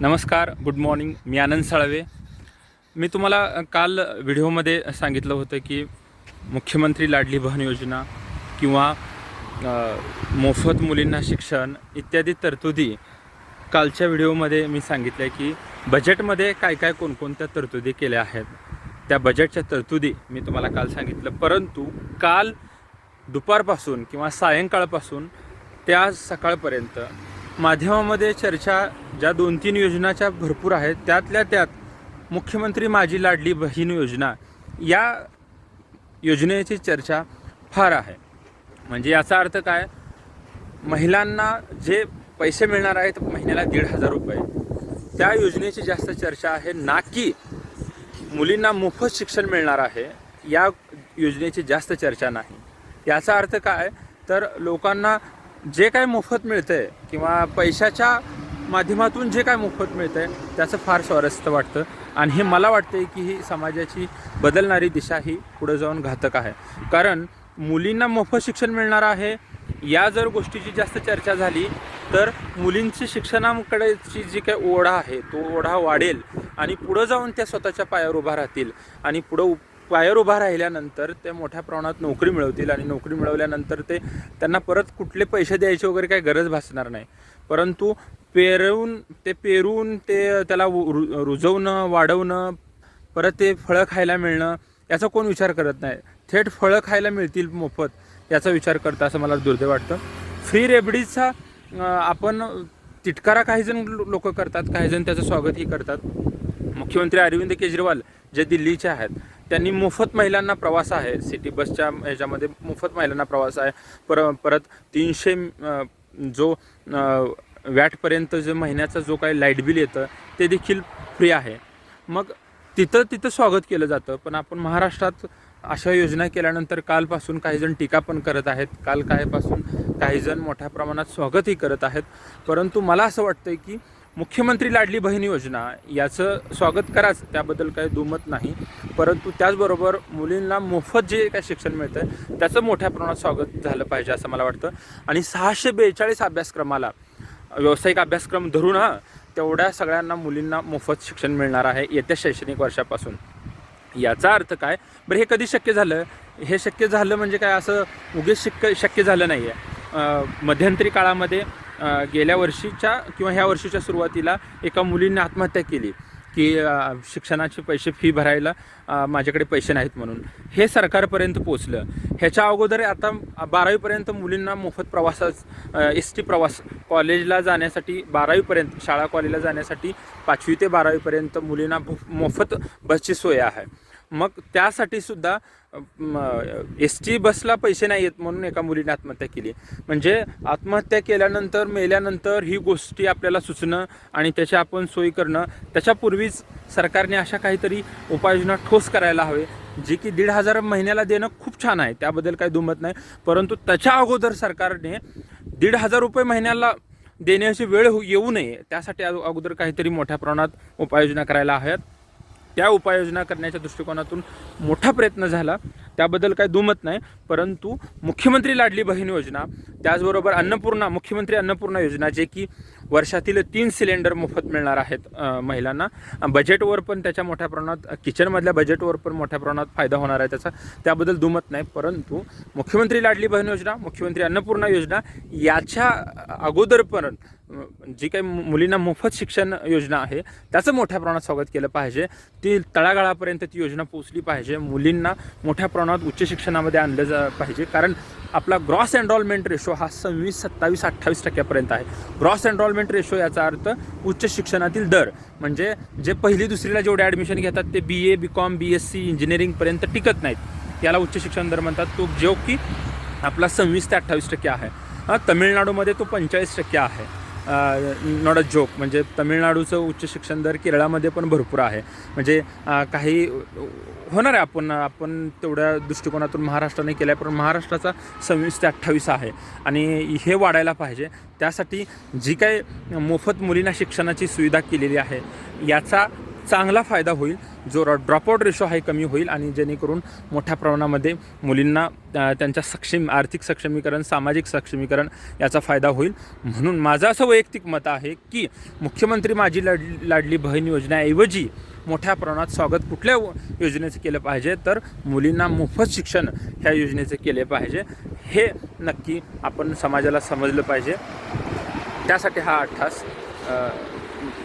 नमस्कार good morning मी आनंद साळवे. मी तुम्हाला काल व्हिडिओमध्ये सांगितलं होतं की मुख्यमंत्री लाडली बहन योजना किंवा मोफत मुलींना शिक्षण इत्यादी तरतुदी कालच्या व्हिडिओमध्ये मी सांगितलं की बजेटमध्ये काय काय कोणकोणत्या तरतुदी केल्या आहेत त्या बजेटच्या तरतुदी मी तुम्हाला काल सांगितलं. परंतु काल दुपारपासून किंवा सायंकाळपासून त्या सकाळपर्यंत माध्यमामध्ये चर्चा ज्या दोन तीन योजनाच्या भरपूर आहेत त्यातल्या त्यात मुख्यमंत्री माझी लाडली बहीण योजना या योजनेची चर्चा फार आहे. म्हणजे याचा अर्थ काय? महिलांना जे पैसे मिळणार आहेत महिन्याला दीड हजार रुपये. त्या योजनेची जास्त चर्चा आहे. ना की मुलींना मोफत शिक्षण मिळणार आहे या योजनेची जास्त चर्चा नाही. याचा अर्थ काय? तर लोकांना जे काय मोफत मिळतंय किंवा पैशाच्या माध्यमातून जे काय मोफत मिळतं आहे त्याचं फार स्वारस्य वाटतं. आणि हे मला वाटतंय की ही समाजाची बदलणारी दिशा ही पुढे जाऊन घातक आहे. कारण मुलींना मोफत शिक्षण मिळणार आहे या जर गोष्टीची जास्त चर्चा झाली तर मुलींची शिक्षणाकडेची जी काही ओढा आहे तो ओढा वाढेल आणि पुढं जाऊन त्या स्वतःच्या पायावर उभा राहतील आणि पुढं उ- पायावर उभा राहिल्यानंतर ते मोठ्या प्रमाणात नोकरी मिळवतील आणि नोकरी मिळवल्यानंतर ते त्यांना परत कुठले पैसे द्यायचे वगैरे काही गरज भासणार नाही. परंतु पेरवून ते पेरून ते त्याला रु रुजवणं वाढवणं परत ते फळं खायला मिळणं याचा कोण विचार करत नाही. थेट फळं खायला मिळतील मोफत याचा विचार करता असं मला दुर्दैव वाटतं. फ्री रेबडीजचा आपण तिटकारा काही जण लोक करतात काही जण त्याचं स्वागतही करतात. मुख्यमंत्री अरविंद केजरीवाल जे दिल्लीचे आहेत त्यांनी मोफत महिलांना प्रवास आहे. सिटी बसच्या ह्याच्यामध्ये मोफत महिलांना प्रवास आहे. पर परत तीनशे जो वॅटपर्यंत जो महिन्याचा जो काही लाइट बिल येतं ते देखील फ्री आहे. मग तिथं तिथं स्वागत केलं जातं. पण आपण महाराष्ट्रात अशा योजना केल्यानंतर कालपासून काही जण टीका पण करत आहेत. काल कालपासून काही जण मोठ्या प्रमाणात स्वागतही करत आहेत. परंतु मला असं वाटतं की मुख्यमंत्री लाडली बहीण योजना याचं स्वागत कराच त्याबद्दल काही दुमत नाही. परंतु त्याचबरोबर मुलींना मोफत जे काय शिक्षण मिळतं त्याचं मोठ्या प्रमाणात स्वागत झालं पाहिजे असं मला वाटतं. आणि सहाशे बेचाळीस अभ्यासक्रमाला व्यावसायिक अभ्यासक्रम धरून हा तेवढ्या सगळ्यांना मुलींना मोफत शिक्षण मिळणार आहे येत्या शैक्षणिक वर्षापासून. याचा अर्थ काय? बरं हे कधी शक्य झालं? हे शक्य झालं म्हणजे काय असं उगेच शिक्क शक्य झालं नाही आहे मध्यंतरी काळामध्ये गेल्या वर्षीच्या किंवा ह्या वर्षीच्या सुरुवातीला एका मुलीने आत्महत्या केली की शिक्षणाचे पैसे फी भरायला माझ्याकडे पैसे नाहीत म्हणून. हे सरकारपर्यंत पोचलं ह्याच्या अगोदर आता बारावीपर्यंत मुलींना मोफत प्रवासाच एस टी प्रवास कॉलेजला जाण्यासाठी बारावीपर्यंत शाळा कॉलेजला जाण्यासाठी पाचवी ते बारावीपर्यंत मुलींना मोफत बसची सोय आहे. मग त्यासाठी सुद्धा एस टी बसला पैसे नाही येत म्हणून एका मुलीने आत्महत्या केली. म्हणजे आत्महत्या केल्यानंतर मेल्यानंतर ही गोष्टी आपल्याला सुचणं आणि त्याची आपण सोय करणं त्याच्यापूर्वीच सरकारने अशा काहीतरी उपाययोजना ठोस करायला हवे जे की दीड हजार महिन्याला देणं खूप छान आहे. त्याबद्दल काही दुमत नाही. परंतु त्याच्या अगोदर सरकारने दीड हजार रुपये महिन्याला देण्याची वेळ हो- येऊ नये त्यासाठी अगोदर काहीतरी मोठ्या प्रमाणात उपाययोजना करायला हव्यात. त्या उपाययोजना करण्याच्या दृष्टिकोनातून मोठा प्रयत्न झाला. त्याबद्दल काही दुमत नाही परंतु मुख्यमंत्री लाडली बहीण योजना त्याचबरोबर अन्नपूर्णा मुख्यमंत्री अन्नपूर्णा योजना जे की वर्षातील तीन सिलेंडर मोफत मिळणार आहेत महिलांना. बजेटवर पण त्याच्या मोठ्या प्रमाणात किचनमधल्या बजेटवर पण मोठ्या प्रमाणात फायदा होणार आहे त्याचा. त्याबद्दल दुमत नाही परंतु मुख्यमंत्री लाडली बहीण योजना मुख्यमंत्री अन्नपूर्णा योजना याच्या अगोदर पण जी काही मुलींना मोफत शिक्षण योजना आहे त्याचं मोठ्या प्रमाणात स्वागत केलं पाहिजे. ती तळागाळापर्यंत ती योजना पोचली पाहिजे. मुलींना मोठ्या प्रमाणात उच्च शिक्षणामध्ये आणलं जा पाहिजे. कारण आपला ग्रॉस एनरॉलमेंट रेशो हा सव्वीस सत्तावीस अठ्ठावीस टक्क्यापर्यंत आहे. ग्रॉस एनरॉलमेंट रेशो याचा अर्थ उच्च शिक्षणातील दर म्हणजे जे पहिली दुसरीला जेवढे ॲडमिशन घेतात ते B A B com B S C इंजिनिअरिंगपर्यंत टिकत नाहीत. याला उच्च शिक्षण दर म्हणतात. तो जो की आपला सव्वीस ते अठ्ठावीस टक्के आहे. तमिळनाडूमध्ये तो पंचेचाळीस टक्के आहे. नॉट अ जोक म्हणजे तमिळनाडूचं उच्च शिक्षण दर केरळामध्ये पण भरपूर आहे. म्हणजे काही होणार आहे. आपण आपण तेवढ्या दृष्टिकोनातून महाराष्ट्राने केलं आहे पण महाराष्ट्राचा सव्वीस ते अठ्ठावीस आहे. आणि हे वाढायला पाहिजे. त्यासाठी जी काही मोफत मुलींना शिक्षणाची सुविधा केलेली आहे याचा चांगला फायदा होईल. जो ड्रॉपआउट रेशो आहे कमी होईल. आणि जेणेकरून मोठ्या प्रमाणामध्ये मुलींना त्यांच्या सक्षम आर्थिक सक्षमीकरण सामाजिक सक्षमीकरण याचा फायदा होईल. म्हणून माझं असं वैयक्तिक मत आहे की मुख्यमंत्री माझी लाड लाडली बहीण योजनाऐवजी मोठ्या प्रमाणात स्वागत कुठल्या योजनेचं केलं पाहिजे? तर मुलींना मोफत शिक्षण ह्या योजनेचं केले पाहिजे. हे नक्की आपण समाजाला समजलं पाहिजे. त्यासाठी हा अठ्ठास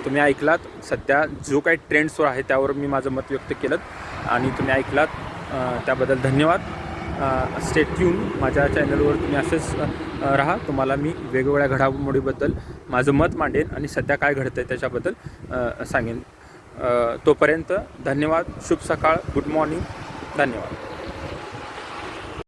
तुम्ही ऐकलात सध्या जो काही ट्रेंड्सवर आहे त्यावर मी माझं मत व्यक्त केलं आणि तुम्ही ऐकलात. त्याबद्दल धन्यवाद. स्टेट ट्यून माझ्या चॅनलवर तुम्ही असेच राहा. तुम्हाला मी वेगवेगळ्या घडामोडीबद्दल माझं मत मांडेन आणि सध्या काय घडतं आहे त्याच्याबद्दल सांगेन. तोपर्यंत धन्यवाद शुभ सकाळ गुड मॉर्निंग धन्यवाद.